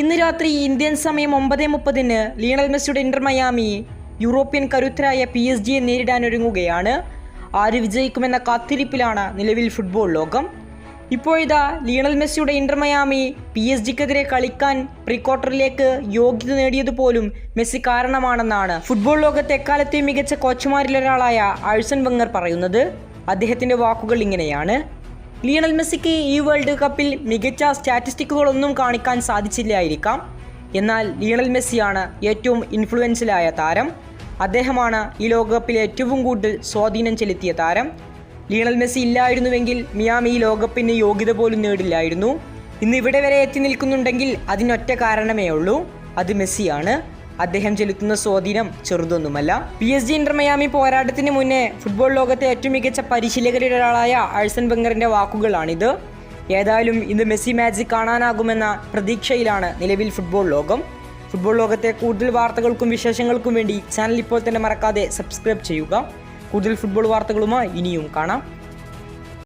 ഇന്ന് രാത്രി ഇന്ത്യൻ സമയം ഒമ്പത് മുപ്പതിന് ലിയണൽ മെസ്സിയുടെ ഇന്റർ മയാമി യൂറോപ്യൻ കരുത്തരായ പി എസ് ജിയെ നേരിടാനൊരുങ്ങുകയാണ് ആര് വിജയിക്കുമെന്ന കാത്തിരിപ്പിലാണ് നിലവിൽ ഫുട്ബോൾ ലോകം. ഇപ്പോഴിതാ ലിയണൽ മെസ്സിയുടെ ഇന്റർ മയാമി പി എസ് ജിക്കെതിരെ കളിക്കാൻ പ്രീക്വാർട്ടറിലേക്ക് യോഗ്യത നേടിയതുപോലും മെസ്സി കാരണമാണെന്നാണ് ഫുട്ബോൾ ലോകത്തെ എക്കാലത്തെയും മികച്ച കോച്ചുമാരിലൊരാളായ ആഴ്സൺ വെങ്ങർ പറയുന്നത്. അദ്ദേഹത്തിന്റെ വാക്കുകൾ ഇങ്ങനെയാണ്. ലിയണൽ മെസ്സിക്ക് ഈ വേൾഡ് കപ്പിൽ മികച്ച സ്റ്റാറ്റിസ്റ്റിക്കുകളൊന്നും കാണിക്കാൻ സാധിച്ചില്ലായിരിക്കാം. എന്നാൽ ലിയണൽ മെസ്സിയാണ് ഏറ്റവും ഇൻഫ്ലുവൻസിലായ താരം. അദ്ദേഹമാണ് ഈ ലോകകപ്പിൽ ഏറ്റവും കൂടുതൽ സ്വാധീനം ചെലുത്തിയ താരം. ലിയണൽ മെസ്സി ഇല്ലായിരുന്നുവെങ്കിൽ മിയാമി ഈ ലോകകപ്പിന് യോഗ്യത പോലും നേടില്ലായിരുന്നു. ഇന്ന് ഇവിടെ വരെ എത്തി നിൽക്കുന്നുണ്ടെങ്കിൽ അതിനൊറ്റ കാരണമേ ഉള്ളൂ. അത് മെസ്സിയാണ്. അദ്ദേഹം ചെലുത്തുന്ന സ്വാധീനം ചെറുതൊന്നുമല്ല. P S G Inter Miami പോരാട്ടത്തിന് മുന്നേ ഫുട്ബോൾ ലോകത്തെ ഏറ്റവും മികച്ച പരിശീലകരിൽ ഒരാളായ ആഴ്സൺ ബംഗറിന്റെ വാക്കുകളാണിത്. ഏതായാലും ഇന്ന് മെസ്സി മാജിക് കാണാനാകുമെന്ന പ്രതീക്ഷയിലാണ് നിലവിൽ ഫുട്ബോൾ ലോകം. ഫുട്ബോൾ ലോകത്തെ കൂടുതൽ വാർത്തകൾക്കും വിശേഷങ്ങൾക്കും വേണ്ടി ചാനൽ ഇപ്പോൾ തന്നെ മറക്കാതെ സബ്സ്ക്രൈബ് ചെയ്യുക. കൂടുതൽ ഫുട്ബോൾ വാർത്തകളുമായി ഇനിയും കാണാം.